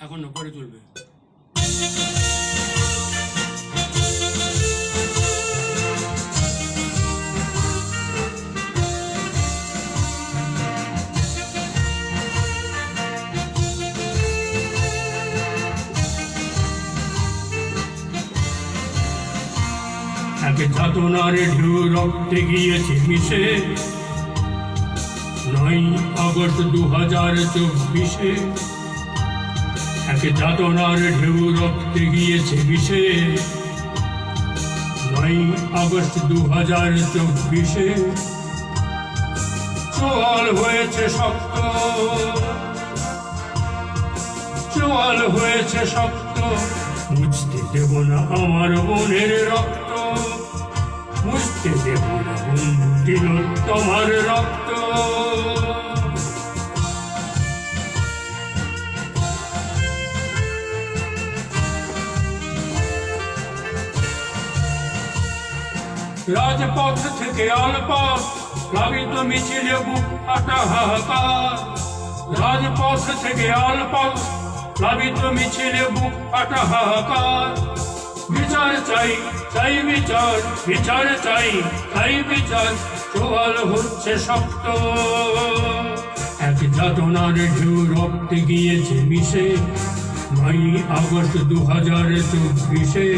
এখন পরে চলবে যাতনার ঢেউ রক্তে গিয়েছে মিশে নয় আগস্ট দু হাজার চব্বিশে এক যাতনার ঢেউ রক্তে গিয়েছে মিশে নয় আগস্ট দু হাজার চব্বিশে চোয়াল হয়েছে শক্ত। চোয়াল হয়েছে শক্ত। মুছতে দেব না আমার মনের রক্ত। মুছতে দেব না বন্ধু তোমার রক্ত। রাজপথ থেকে অল্প, প্লাবিত মিছিলে বুক ফাটা হাহাকার। রাজপথ থেকে অল্প, প্লাবিত মিছিলে বুক ফাটা হাহাকার। বিচার চাই চাই বিচার বিচার চাই চাই বিচার, চোয়াল হচ্ছে শক্ত। এক যাতনার ঢেউ রক্তে গিয়েছে মিশে নয় আগস্ট দু হাজার চব্বিশে।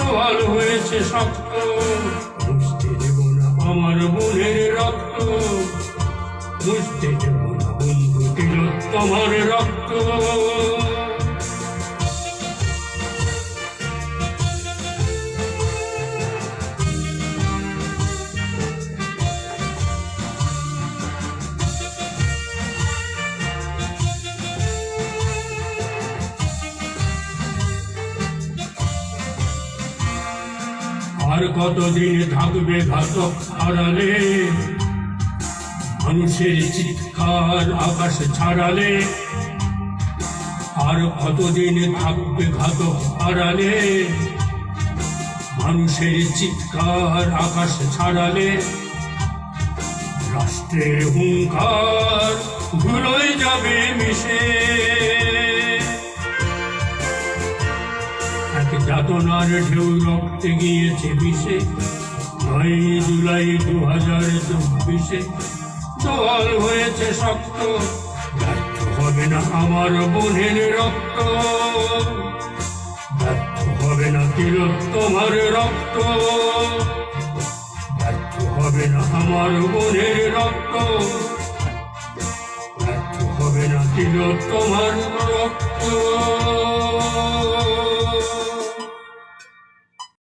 চোয়াল হয়েছে শক্ত। বুঝতে দেব না আমার বোনের রক্ত। বুঝতে দেব না বন্ধু তোমার রক্ত। আর কতদিন থাকবে ঘাতক হারালে? মানুষের চিৎকার আকাশ ছাড়ালে। আর কতদিন থাকবে ঘাতক হারালে? মানুষের চিৎকার আকাশ ছাড়ালে। রাষ্ট্রের হুঙ্কার ধুলোয় যাবে মিশে। যাতনার ঢেউ রক্তে গিয়েছে মিশে নয় জুলাই দু হাজার চব্বিশে জল হয়েছে শক্ত। হবে না আমার বোনের রক্ত। হবে না তিলক তোমার রক্ত। হবে না আমার বোনের রক্ত। হবে না তিলক তোমার রক্ত।